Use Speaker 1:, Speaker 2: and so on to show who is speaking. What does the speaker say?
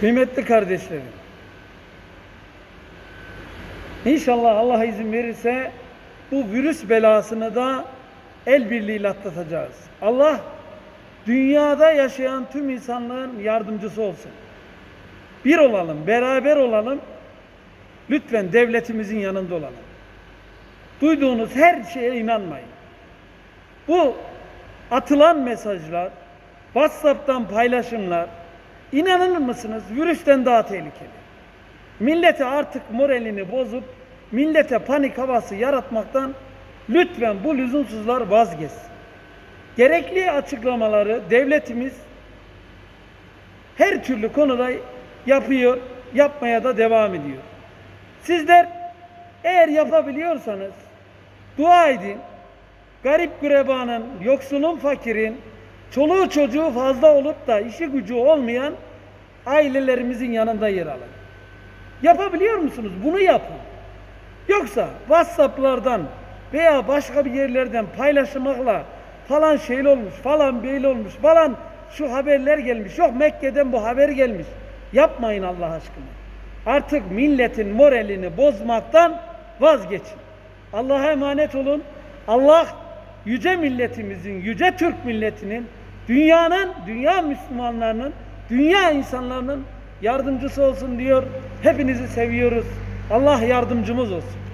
Speaker 1: Kıymetli kardeşlerim. İnşallah Allah izin verirse bu virüs belasını da el birliğiyle atlatacağız. Allah dünyada yaşayan tüm insanlığın yardımcısı olsun. Bir olalım, beraber olalım. Lütfen devletimizin yanında olalım. Duyduğunuz her şeye inanmayın. Bu atılan mesajlar, WhatsApp'tan paylaşımlar, inanır mısınız virüsten daha tehlikeli. Millete artık moralini bozup millete panik havası yaratmaktan lütfen bu lüzumsuzlar vazgeçsin. Gerekli açıklamaları devletimiz her türlü konuda yapıyor, yapmaya da devam ediyor. Sizler eğer yapabiliyorsanız dua edin. Garip gürebanın, yoksulun, fakirin, çoluğu çocuğu fazla olup da işi gücü olmayan ailelerimizin yanında yer alın. Yapabiliyor musunuz? Bunu yapın. Yoksa WhatsApp'lardan veya başka bir yerlerden paylaşmakla falan şey olmuş, falan böyle olmuş, falan şu haberler gelmiş, yok Mekke'den bu haber gelmiş. Yapmayın Allah aşkına. Artık milletin moralini bozmaktan vazgeçin. Allah'a emanet olun. Allah yüce milletimizin, yüce Türk milletinin, dünyanın, dünya Müslümanlarının, dünya insanlarının yardımcısı olsun diyor. Hepinizi seviyoruz. Allah yardımcımız olsun.